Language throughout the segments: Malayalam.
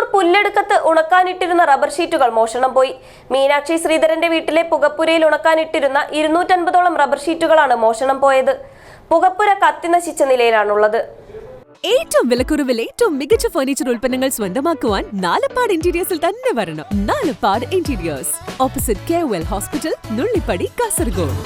പാണത്തൂർ പുല്ലെടുക്കത്ത് ഉണക്കാനിട്ടിരുന്ന റബ്ബർ ഷീറ്റുകൾ മോഷണം പോയി. മീനാക്ഷി ശ്രീധരന്റെ വീട്ടിലെ പുകപ്പുരയിൽ ഉണക്കാനിട്ടിരുന്ന ഇരുന്നൂറ്റൻപതോളം റബ്ബർ ഷീറ്റുകളാണ് മോഷണം പോയത്. പുകപ്പുര കത്തിനശിച്ച നിലയിലാണുള്ളത്. ഏറ്റവും വിലക്കുറവിൽ ഏറ്റവും മികച്ച ഫർണിച്ചർ ഉൽപ്പന്നങ്ങൾ സ്വന്തമാക്കുവാൻ നാലപ്പാട് ഇന്റീരിയേഴ്സിൽ തന്നെ വരണം. Nalappad interiors opposite K well hospital Nullippady Kasaragod.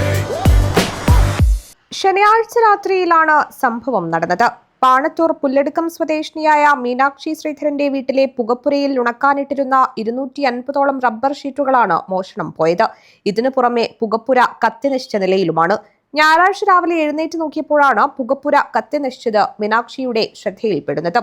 ശനിയാഴ്ച രാത്രിയിലാണ് സംഭവം നടന്നത്. പാണത്തൂർ പുല്ലടുക്കം സ്വദേശിനിയായ മീനാക്ഷി ശ്രീധരന്റെ വീട്ടിലെ പുകപ്പുരയിൽ ഉണക്കാനിട്ടിരുന്ന ഇരുന്നൂറ്റി അൻപതോളം റബ്ബർ ഷീറ്റുകളാണ് മോഷണം പോയത്. ഇതിനു പുറമെ പുകപ്പുര കത്തിനശിച്ച നിലയിലുമാണ്. ഞായറാഴ്ച രാവിലെ എഴുന്നേറ്റ് നോക്കിയപ്പോഴാണ് പുകപ്പുര കത്തിനശിച്ചത് മീനാക്ഷിയുടെ ശ്രദ്ധയിൽപ്പെടുന്നത്.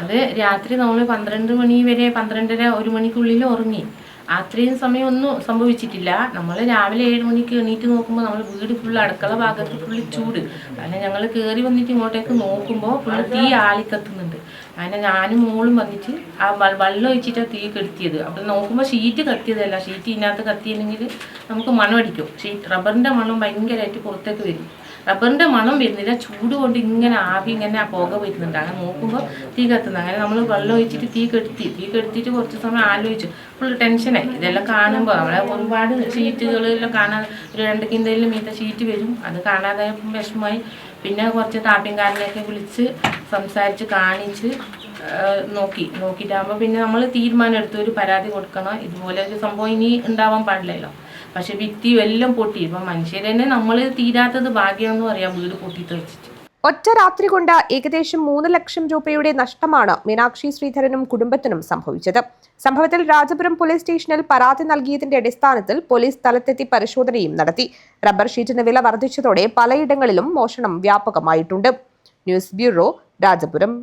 അത് രാത്രി നമ്മൾ പന്ത്രണ്ട് മണി വരെ പന്ത്രണ്ടര ഒരു മണിക്കുള്ളിൽ ഉറങ്ങി. അത്രയും സമയം ഒന്നും സംഭവിച്ചിട്ടില്ല. നമ്മൾ രാവിലെ ഏഴ് മണിക്ക് എണീറ്റ് നോക്കുമ്പോൾ നമ്മൾ വീട് ഫുൾ അടുക്കള ഭാഗത്ത് ഫുള്ള് ചൂട്. അങ്ങനെ ഞങ്ങൾ കയറി വന്നിട്ട് ഇങ്ങോട്ടേക്ക് നോക്കുമ്പോൾ ഫുള്ള് തീ ആളിക്കത്തുന്നുണ്ട്. അങ്ങനെ ഞാനും മോളും വന്നിട്ട് ആ വെള്ളം ഒഴിച്ചിട്ടാണ് തീ കെടുത്തിയത്. അപ്പം നോക്കുമ്പോൾ ഷീറ്റ് കത്തിയതല്ല. ഷീറ്റ് ഇതിനകത്ത് കത്തിയില്ലെങ്കിൽ നമുക്ക് മണമടിക്കും. ഷീറ്റ് റബ്ബറിന്റെ മണം ഭയങ്കരമായിട്ട് പുറത്തേക്ക് വരും. റബ്ബറിന്റെ മണം വരുന്നില്ല. ചൂട് കൊണ്ട് ഇങ്ങനെ ആവി ഇങ്ങനെ ആ പുക വരുന്നുണ്ട്. അങ്ങനെ നോക്കുമ്പോൾ തീ കത്തുന്നത് അങ്ങനെ നമ്മൾ വെള്ളം ഒഴിച്ചിട്ട് തീ കെടുത്തി. തീ കെടുത്തിട്ട് കുറച്ച് സമയം ആലോചിച്ചു. ഫുൾ ടെൻഷനായി ഇതെല്ലാം കാണുമ്പോൾ നമ്മളെ ഒരുപാട് ഷീറ്റുകളെല്ലാം കാണാൻ ഒരു രണ്ട് കിന്തലിൽ മീത്ത ഷീറ്റ് വരും. അത് കാണാതെ വിഷമമായി. പിന്നെ കുറച്ച് താപ്യംകാരനെയൊക്കെ വിളിച്ച് സംസാരിച്ച് കാണിച്ച് നോക്കി. നോക്കിയിട്ടാകുമ്പോൾ പിന്നെ നമ്മൾ തീരുമാനം എടുത്ത് ഒരു പരാതി കൊടുക്കണം. ഇതുപോലെ ഒരു സംഭവം ഇനി ഉണ്ടാവാൻ പാടില്ലല്ലോ. പക്ഷെ ഭിത്തിയും എല്ലാം പൊട്ടി. ഇപ്പം മനുഷ്യരെന്നെ നമ്മൾ തീരാത്തത് ഭാഗ്യമെന്ന് പറയാം വീട് പൊട്ടി തെറിച്ചിട്ട് ഒറ്റ രാത്രി കൊണ്ട് ഏകദേശം മൂന്ന് ലക്ഷം രൂപയുടെ നഷ്ടമാണ് മീനാക്ഷി ശ്രീധരനും കുടുംബത്തിനും സംഭവിച്ചത്. സംഭവത്തിൽ രാജപുരം പോലീസ് സ്റ്റേഷനിൽ പരാതി നൽകിയതിന്റെ അടിസ്ഥാനത്തിൽ പോലീസ് സ്ഥലത്തെത്തി പരിശോധനയും നടത്തി. റബ്ബർ ഷീറ്റിന് വില വർദ്ധിച്ചതോടെ പലയിടങ്ങളിലും മോഷണം വ്യാപകമായിട്ടുണ്ട്. News bureau Rajapuram.